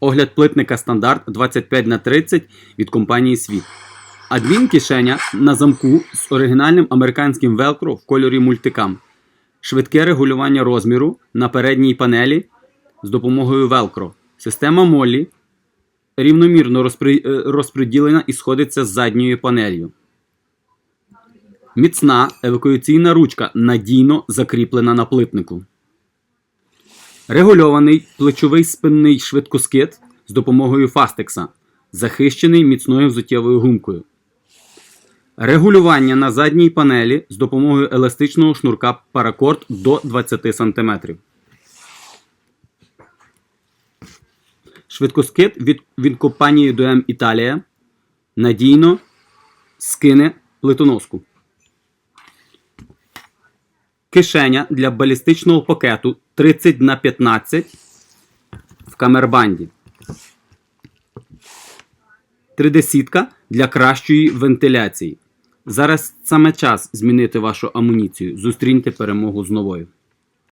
Огляд плитника стандарт 25 на 30 від компанії Світ. Адмін-кишеня на замку з оригінальним американським велкро в кольорі мультикам. Швидке регулювання розміру на передній панелі з допомогою велкро. Система Молі рівномірно розпри... е, розподілена і сходиться з задньою панелью. Міцна евакуаційна ручка надійно закріплена на плитнику. Регульований плечовий спинний швидкоскид з допомогою фастекса, захищений міцною взуттєвою гумкою. Регулювання на задній панелі з допомогою еластичного шнурка паракорд до 20 см. Швидкоскид від, від компанії DM Італія надійно скине плитоноску. Кишеня для балістичного пакету 30 на 15 в камербанді. 3D-сітка для кращої вентиляції. Зараз саме час змінити вашу амуніцію. Зустріньте перемогу з новою.